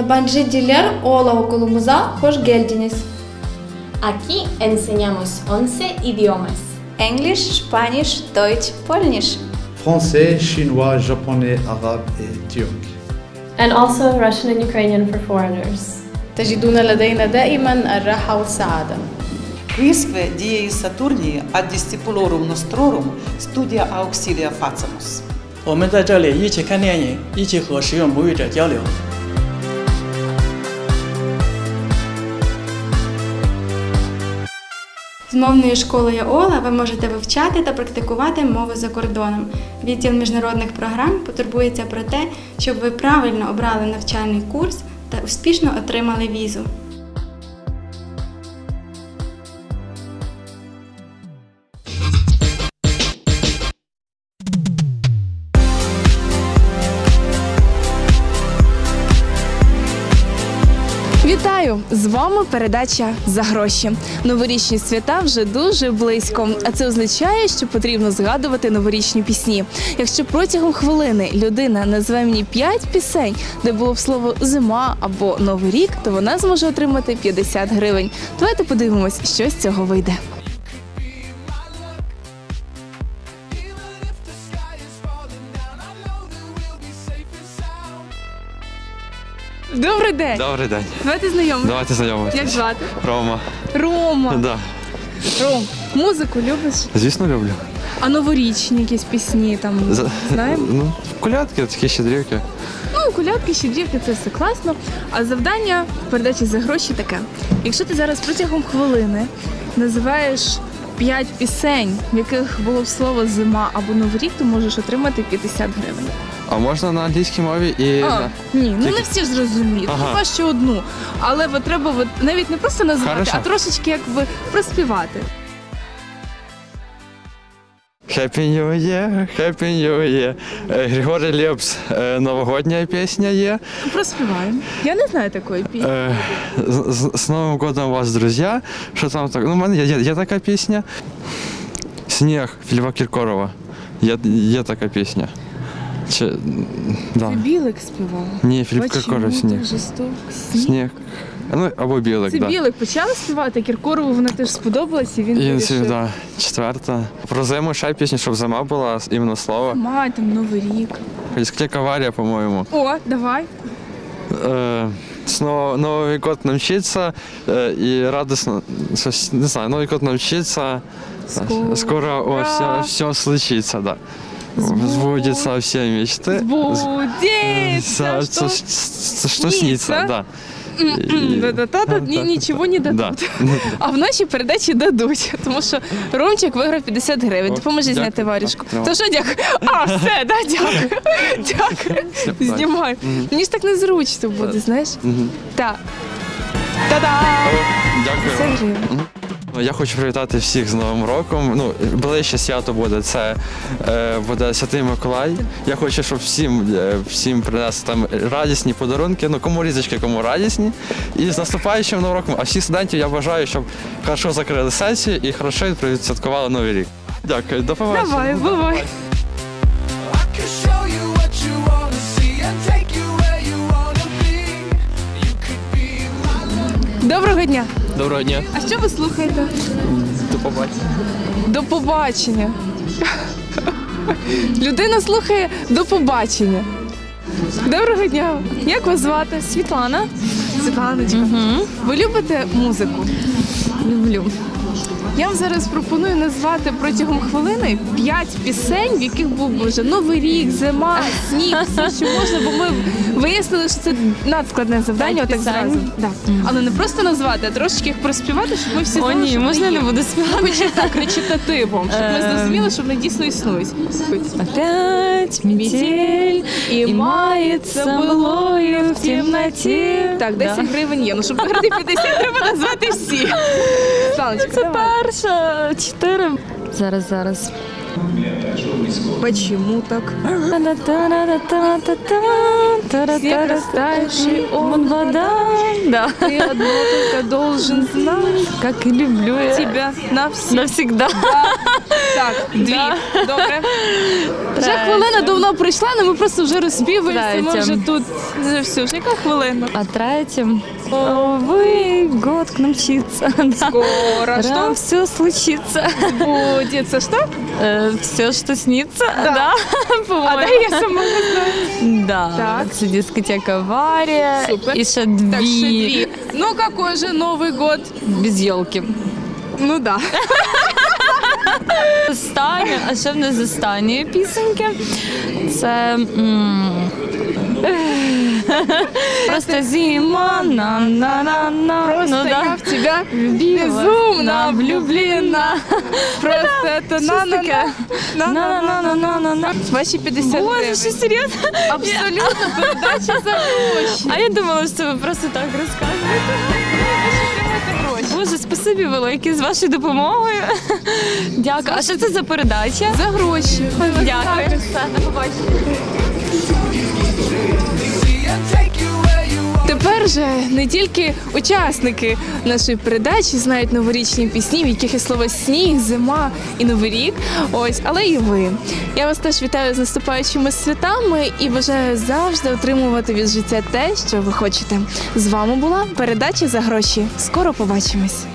Yabancı Ola okulumuza hoş geldiniz. Aquí enseñamos 11 idiomas. English, Spanish, Deutsch, Polnish. Français, chinois, japonais, arabe et turc. And also Russian and Ukrainian for foreigners. تجدون لدينا دائما الراحة والسعادة Quisque diei Saturni ad discipulorum nostrorum studia auxilia facamus. 我们在这里一起看电影，一起和使用母语者交流。 З мовною школою Ола ви можете вивчати та практикувати мову за кордоном. Відділ міжнародних програм потурбується про те, щоб ви правильно обрали навчальний курс та успішно отримали візу. Вітаю! З вами передача за гроші. Новорічні свята вже дуже близько, а це означає, що потрібно згадувати новорічні пісні. Якщо протягом хвилини людина назве мені 5 пісень, де було б слово зима або новий рік, то вона зможе отримати 50 гривень. Давайте подивимось, що з цього вийде. Добрий день! Добрий день. Давайте знайомимося. Давайте знайомитися. Як звати? Рома. Рома. Да. Ром, музику любиш? Звісно, люблю. А новорічні якісь пісні там За- знаємо? Ну, колядки, такі щедрівки. Ну, колядки, щедрівки, це все класно. А завдання в передачі за гроші таке. Якщо ти зараз протягом хвилини називаєш п'ять пісень, в яких було б слово зима або новий рік, то можеш отримати 50 гривень. А можна на англійській мові і. А, ні, ну не всі ж зрозуміють. Ага. Хіба що одну. Але от треба от навіть не просто назвати, Хорошо. а трошечки якби проспівати. Happy New Year, Happy New Year. Е, Григорій Лепс, е, новогодня пісня є. Проспіваємо. Я не знаю такої пісні. Е, з, з- з Новим годом вас, друзі. Що там так? Ну, у мене є, є, є така пісня. Сніг Фільва Кіркорова. Є, є така пісня. Чи, м, да. Це білик співав. Ні, Філіп Кіркоров Почему сніг. так жорсток? Сніг? Сніг. Ну, або білик, Це так. Да. білик почали співати, Кіркорову вона теж сподобалась, і він І вирішив. да, четверта. Про зиму ще пісню, щоб зима була, іменно слово. Май, там Новий рік. Дискотека аварія, по-моєму. О, давай. Е, снова Новый год намчится э, и радостно, щось, не знаю, Новый год намчится, Скоро. скоро о, все, все случится, да. Сбудется все мечты. Збудеться, Что, що... что снится, да. Нічого не дадуть. А в нашій передачі дадуть, тому що Ромчик виграв 50 гривень. Допоможи зняти варішку. Ну. То що дякую? А, все, да, дякую. Дякую. Знімай. Мені ж так незручно буде, знаєш? Так. Та-да! Дякую. 50 вам. гривень. Ну, Я хочу привітати всіх з Новим роком. Ну, ближче свято буде. Це е, буде Святий Миколай. Я хочу, щоб всім, е, всім принесли там радісні подарунки. Ну, кому різочки, кому радісні. І з наступаючим новим роком. А всіх студентів я бажаю, щоб хорошо закрили сесію і хорошо відсвяткували Новий рік. Дякую, до побачення. Давай, бувай. Доброго дня. Доброго дня. А що ви слухаєте? До побачення. До побачення. Людина слухає до побачення. Доброго дня. Як вас звати? Світлана. Світланочка. Ви любите музику? Люблю. Я вам зараз пропоную назвати протягом хвилини п'ять пісень, в яких був би вже Новий рік, зима, сніг, все, що можна, бо ми вияснили, що це надскладне завдання. Отак зразу. Да. Але не просто назвати, а трошечки їх проспівати, щоб ми всі О, знали, ні, що вони можна є. не буду співати? Ну, Хоч так, речитативом, щоб ми Ем. зрозуміли, що вони дійсно існують. Опять метель І мается былое в темноте. Так, 10 гривень є. Ну, щоб виграти 50, треба назвати всі. Це перша чотири. Зараз, зараз. Почему так? Все растающий он вода. Да. Ты одно только должен знать, Как и люблю я тебя навсегда. навсегда. Так, дві. Добре. Вже хвилина давно прийшла, але ми просто вже розспівуємося. Ми Третя. вже тут вже все. Вже яка хвилина? А третьим Новый год к нам мчится. Да. Скоро. Рано Что все случится. будет? Что? все, что Снится. Да. А по-моему. я сама не знаю. Да. Так. Це дискотека Аварія. Супер. І ще Так, ще дві дві. Ну, какой же Новый год? без елки. Ну да. Останнє, а ще в нас з останньої пісеньки. Це м, просто зима, на на на на Просто ну, я в тебя Безумно безумно влюблена. Просто это на на на на на на на на на Ваші 50 Боже, що серйозно? Абсолютно передача за гроші. А я думала, що ви просто так розказуєте. Боже, спасибі велике з вашою допомогою. Дякую. А що це за передача? За гроші. Дякую. Все, до побачення. Тепер же не тільки учасники нашої передачі знають новорічні пісні, в яких є слово сніг, зима і новий рік. Ось, але і ви. Я вас теж вітаю з наступаючими святами і бажаю завжди отримувати від життя те, що ви хочете. З вами була передача за гроші. Скоро побачимось.